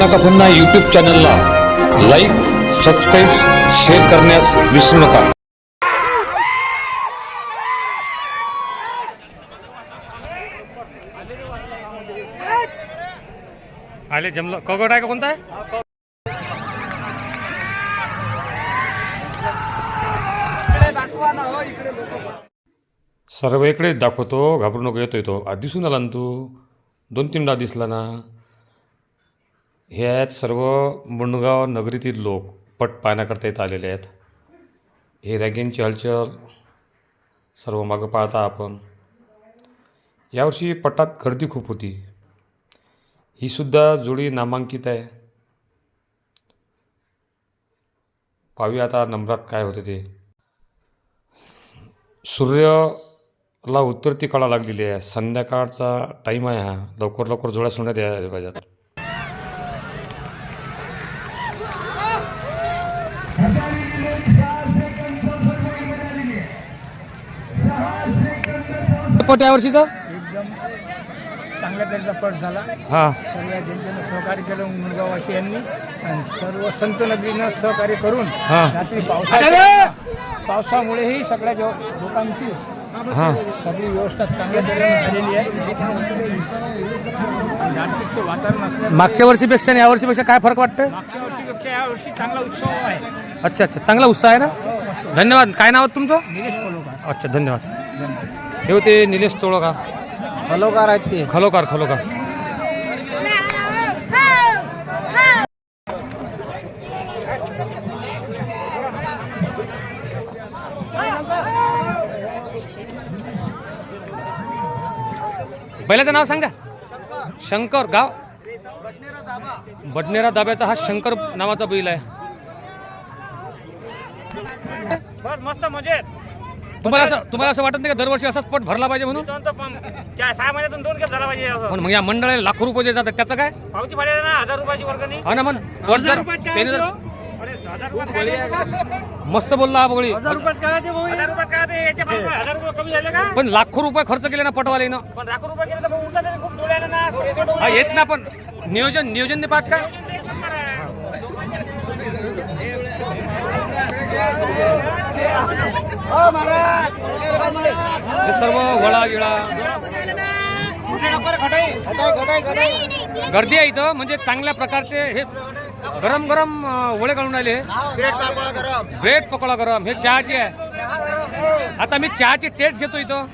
रत्नाका पुन्हा यूट्यूब चॅनलला like subscribe share करण्यास विसरू नका. आले जमलं. कगड आहे का कोणता? आहे सर्व इकडेच दाखवतो घाबरू नको येतोय तो. आज दिसून आला ना तू? दोन तीनदा दिसला ना? हे आहेत सर्व मुंडगाव नगरीतील लोक पट पाहण्याकरता येत आलेले आहेत. हे रॅगिंगची हलचल सर्व मागं पाहता आपण. यावर्षी पटात गर्दी खूप होती. ही सुद्धा जोडी नामांकित आहे. पाहूया आता नम्रात काय होते ते. सूर्याला उत्तरती कळा लागलेली आहे. संध्याकाळचा टाईम आहे हा. लवकर लवकर जोड्या सोडण्यात यायला पाहिजेत. पट यावर्षीचा एकदम चांगल्या त्यांचा पट झाला. हां. सर्व जनतेनं सहकार्य केलं आणि सर्व संत नगरीनं सहकार्य करून हां. रात्री पावसा पावसामुळेही सगळ्या जो लोकांची हां. सगळी व्यवस्था चांगल्या तऱ्हेने झालेली आहे. आणि वातावरण असल्यामुळे मागच्या वर्षीपेक्षा आणि यावर्षीपेक्षा काय फरक वाटतं मागच्या वर्षीपेक्षा चांगला उत्सव आहे. अच्छा अच्छा. चांगला उत्साह आहे ना? धन्यवाद. काय नाव आहे तुमचं? निलेश अच्छा धन्यवाद. हे होते निलेश तोळका खलोकार आहेत ते. खलोकार खलोकार. बैलाचं नाव सांगा. शंकर. गाव? बडनेरा दाब्याचा हा शंकर नावाचा बैल आहे. मस्त मजेत. तुम्हाला असं तुम्हाला असं वाटत नाही का दरवर्षी असाच पट भरला पाहिजे म्हणून? दोन तर सहा महिन्यातून दोन खेप झाला पाहिजे असं. पण मग या मंडळाला लाखो रुपये जे जातात त्याचं काय? पावती ना हजार रुपयाची वर्गणी. हा ना मग पट जर त्याने जर हजार रुपयात मस्त बोलला हा बघळी काय ते याच्या हजार रुपये कमी झाले का? पण लाखो रुपये खर्च केले ना पटवालेनं पण लाख रुपये केले तर खूप डोळ्यानं ना हा येत ना पण. नियोजन नियोजन नाही पाहत काय हो, सर्व गोळा गिळा. गर्दी आहे इथं म्हणजे चांगल्या प्रकारचे हे गरम गरम वळे घालून राहिले. ब्रेड पकोडा गरम हे चहाची आहे. आता मी चहाची टेस्ट घेतो इथं.